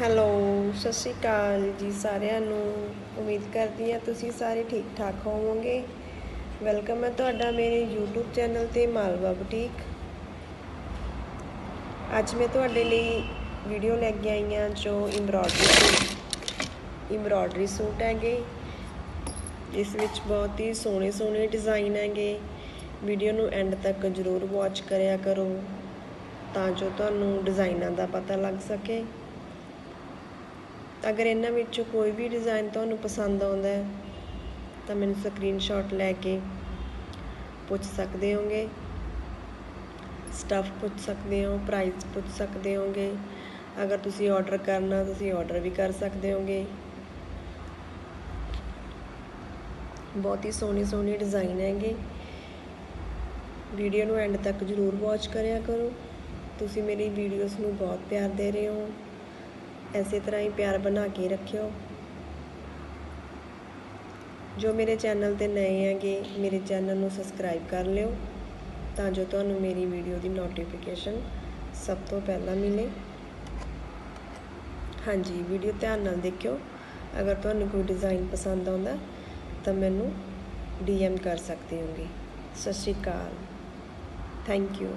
Hello, ਸਤਿ ਸ਼੍ਰੀ ਅਕਾਲ ਜੀ ਸਾਰਿਆਂ ਨੂੰ। ਉਮੀਦ ਕਰਦੀ ਹਾਂ ਤੁਸੀਂ ਸਾਰੇ ਠੀਕ ਠਾਕ ਹੋਵੋਗੇ। ਵੈਲਕਮ ਹੈ ਤੁਹਾਡਾ ਮੇਰੇ YouTube ਚੈਨਲ ਤੇ ਮਾਲਵਾ ਬੁਟੀਕ। ਅੱਜ ਮੈਂ ਤੁਹਾਡੇ ਲਈ ਵੀਡੀਓ ਲੈ ਕੇ ਆਈ ਹਾਂ ਜੋ ਐਮਬ੍ਰੋਇਡਰੀ ਐਮਬ੍ਰੋਇਡਰੀ ਸੂਟ ਹੈਗੇ। ਇਸ ਵਿੱਚ ਬਹੁਤ ਹੀ ਸੋਹਣੇ ਸੋਹਣੇ ਡਿਜ਼ਾਈਨ ਹੈਗੇ। ਵੀਡੀਓ ਨੂੰ ਐਂਡ ਤੱਕ ਜ਼ਰੂਰ ਵਾਚ ਕਰਿਆ ਕਰੋ ਤਾਂ ਜੋ ਤੁਹਾਨੂੰ ਡਿਜ਼ਾਈਨਾਂ ਦਾ ਪਤਾ ਲੱਗ ਸਕੇ। ਅਗਰ ਇਹਨਾਂ ਵਿੱਚੋਂ ਕੋਈ ਵੀ ਡਿਜ਼ਾਈਨ ਤੁਹਾਨੂੰ ਪਸੰਦ ਆਉਂਦਾ ਹੈ, ਤਾਂ ਮੈਨੂੰ ਸਕਰੀਨਸ਼ਾਟ ਲੈ ਕੇ ਪੁੱਛ ਸਕਦੇ ਹੋਗੇ। ਸਟਫ ਪੁੱਛ ਸਕਦੇ ਹੋ ਪ੍ਰਾਈਸ ਪੁੱਛ ਸਕਦੇ ਹੋਗੇ। ਅਗਰ ਤੁਸੀਂ ਆਰਡਰ ਕਰਨਾ, ਤੁਸੀਂ ਆਰਡਰ ਵੀ ਕਰ ਸਕਦੇ ਹੋਗੇ। ਬਹੁਤ ਹੀ ਸੋਹਣੇ ਸੋਹਣੇ ਡਿਜ਼ਾਈਨ ਹੈਗੇ। ਵੀਡੀਓ ਨੂੰ ਐਂਡ ਤੱਕ ਜ਼ਰੂਰ ਵਾਚ ਕਰਿਆ ਕਰੋ। ਤੁਸੀਂ ਮੇਰੀ ਵੀਡੀਓਜ਼ ਨੂੰ ਬਹੁਤ ਪਿਆਰ ਦੇ ਰਹੇ ਹੋ। ਐਸੇ ਤਰ੍ਹਾਂ ਹੀ ਪਿਆਰ ਬਣਾ ਕੇ ਰੱਖਿਓ। ਜੋ ਮੇਰੇ ਚੈਨਲ ਤੇ ਨਏ ਹੈਗੇ, ਮੇਰੇ ਚੈਨਲ ਨੂੰ ਸਬਸਕ੍ਰਾਈਬ ਕਰ ਲਿਓ ਤਾਂ ਜੋ ਤੁਹਾਨੂੰ ਮੇਰੀ ਵੀਡੀਓ ਦੀ ਨੋਟੀਫਿਕੇਸ਼ਨ ਸਭ ਤੋਂ ਪਹਿਲਾਂ ਮਿਲੇ। ਹਾਂਜੀ ਵੀਡੀਓ ਧਿਆਨ ਨਾਲ ਦੇਖਿਓ। ਅਗਰ ਤੁਹਾਨੂੰ ਕੋਈ ਡਿਜ਼ਾਈਨ ਪਸੰਦ ਆਉਂਦਾ, ਤਾਂ ਮੈਨੂੰ ਡੀਐਮ ਕਰ ਸਕਦੇ ਹੋਗੇ। ਸਤਿ ਸ਼੍ਰੀ ਅਕਾਲ। Thank you